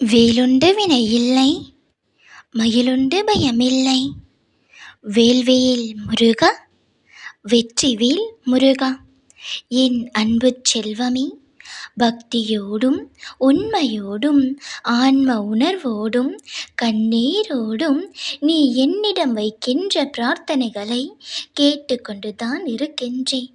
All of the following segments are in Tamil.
வேலுண்டு வினை இல்லை மயிலுண்டு பயமில்லை. வேல்வேல் முருகா வெற்றிவேல் முருகா. என் அன்பு செல்வமே பக்தியோடும் உண்மையோடும் ஆன்ம உணர்வோடும் கண்ணீரோடும் நீ என்னிடம் வைக்கின்ற பிரார்த்தனைகளை கேட்டுக்கொண்டுதான் இருக்கின்றேன்.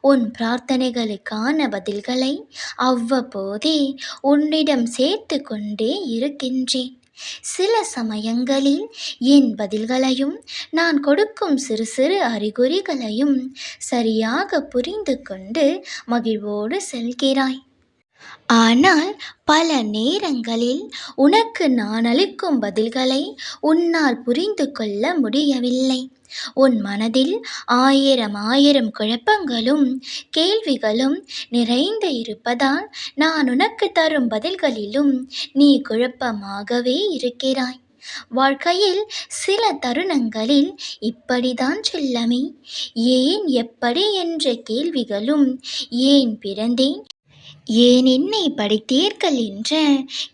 உன் பிரார்த்தனைகளுக்கான பதில்களை அவ்வப்போதே உன்னிடம் சேர்த்து கொண்டே இருக்கின்றேன். சில சமயங்களில் என் பதில்களையும் நான் கொடுக்கும் சிறு சிறு அறிகுறிகளையும் சரியாக புரிந்து கொண்டு மகிழ்வோடு செல்கிறாய். ஆனால் பல நேரங்களில் உனக்கு நான் அளிக்கும் பதில்களை உன்னால் புரிந்து கொள்ள முடியவில்லை. உன் மனதில் ஆயிரம் ஆயிரம் குழப்பங்களும் கேள்விகளும் நிறைந்து இருப்பதால் நான் உனக்கு தரும் பதில்களிலும் நீ குழப்பமாகவே இருக்கிறாய். வாழ்க்கையில் சில தருணங்களில் இப்படிதான் செல்லமே. ஏன் எப்படி என்ற கேள்விகளும் ஏன் பிறந்தேன்? ஏன் என்னை படித்தீர்கள் என்ற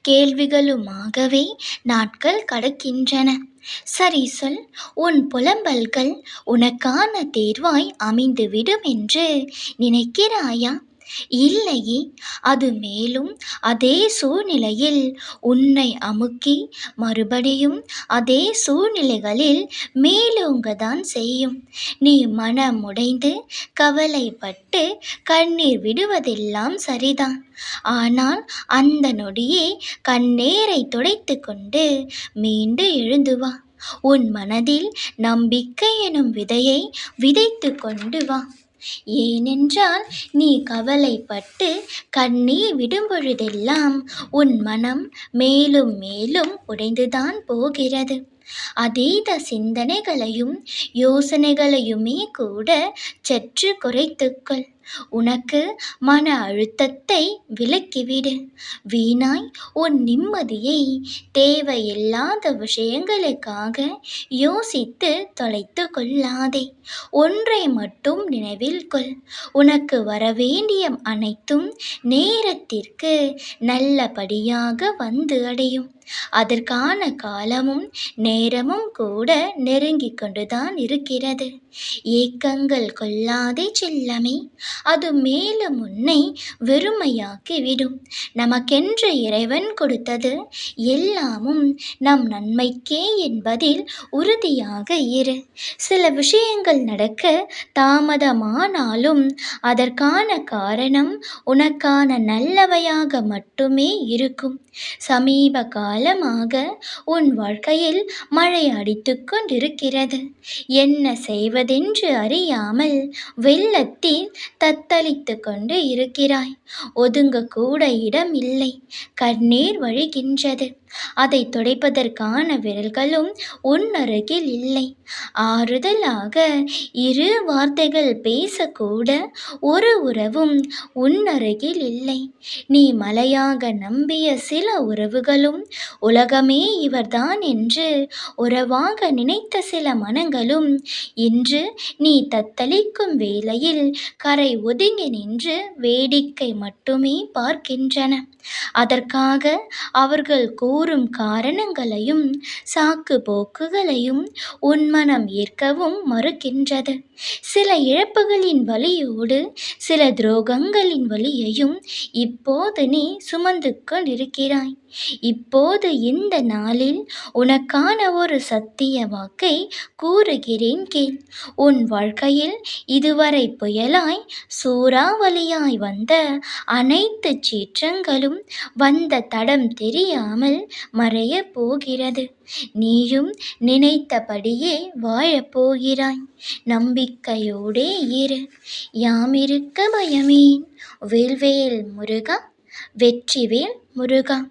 கேள்விகளுமாகவே நாட்கள் கடக்கின்றன. சரி சொல் உன் புலம்பல்கள் உனக்கான தேர்வாய் அமைந்துவிடும் என்று நினைக்கிறாயா? இல்லையே அது மேலும் அதே சூழ்நிலையில் உன்னை அமுக்கி மறுபடியும் அதே சூழ்நிலைகளில் மேலோங்கதான் செய்யும். நீ மனமுடைந்து கவலைப்பட்டு கண்ணீர் விடுவதெல்லாம் சரிதான். ஆனால் அந்த நொடியே கண்ணீரை துடைத்து கொண்டு மீண்டு எழுந்து வா. உன் மனதில் நம்பிக்கை எனும் விதையை விதைத்து கொண்டு வா. ஏனென்றால் நீ கவலைப்பட்டு கண்ணீர் விடும் பொழுதெல்லாம் உன் மனம் மேலும் மேலும் உடைந்துதான் போகிறது. அதீத சிந்தனைகளையும் யோசனைகளையுமே கூட சற்று குறைத்துக்கொள். உனக்கு மன அழுத்தத்தை விலக்கிவிடு. வீணாய் உன் நிம்மதியை தேவையில்லாத விஷயங்களுக்காக யோசித்து தொலைத்து கொள்ளாதே. ஒன்றை மட்டும் நினைவில் கொள். உனக்கு வரவேண்டிய அனைத்தும் நேரத்திற்கு நல்லபடியாக வந்து அடையும். அதற்கான காலமும் நேரமும் கூட நெருங்கிக் கொண்டுதான் இருக்கிறது. ஏக்கங்கள் கொள்ளாதே செல்லமே அது மேலும் உன்னை வெறுமையாக்கிவிடும் நமக்கென்று இறைவன் கொடுத்தது எல்லாமும் நம் நன்மைக்கே என்பதில் உறுதியாக இரு. சில விஷயங்கள் நடக்க தாமதமானாலும் அதற்கான காரணம் உனக்கான நல்லவையாக மட்டுமே இருக்கும். சமீப காலமாக உன் வாழ்க்கையில் மழை அடித்து கொண்டிருக்கிறது. என்ன செய்வதென்று அறியாமல் வெள்ளத்தில் தத்தளித்து கொண்டு இருக்கிறாய். ஒதுங்க கூட இடம் இல்லை. கண்ணீர் வழிகின்றது. அதை துடைப்பதற்கான விரல்களும் உன் அருகில் இல்லை. ஆறுதலாக இரு வார்த்தைகள் பேசக்கூட ஒரு உறவும் உன் அருகில் இல்லை. நீ மலையாக நம்பிய சில உறவுகளும் உலகமே இவர்தான் என்று உறவாக நினைத்த சில மனங்களும் இன்று நீ தத்தளிக்கும் வேளையில் கரை ஒதுங்கி நின்று வேடிக்கை மட்டுமே பார்க்கின்றன. அதற்காக அவர்கள் கூ கூறும் காரணங்களையும் சாக்கு போக்குகளையும் உன் மனம் ஏற்கவும் மறுக்கின்றது. சில இழப்புகளின் வழியோடு சில துரோகங்களின் வழியையும் இப்போது நீ சுமந்து கொண்டிருக்கிறாய். இப்போது இந்த நாளில் உனக்கான ஒரு சத்திய வாக்கை கூறுகிறேன் கேள். உன் வாழ்க்கையில் இதுவரை புயலாய் சூறாவளியாய் வந்த அனைத்து சீற்றங்களும் வந்த தடம் தெரியாமல் மறைய போகிறது நீயும் நினைத்தபடியே வாழப்போகிறாய். நம்பிக்கையோடே இரு. யாமிருக்க பயமேன். வேல்வேல் முருகா வெற்றிவேல் முருகா.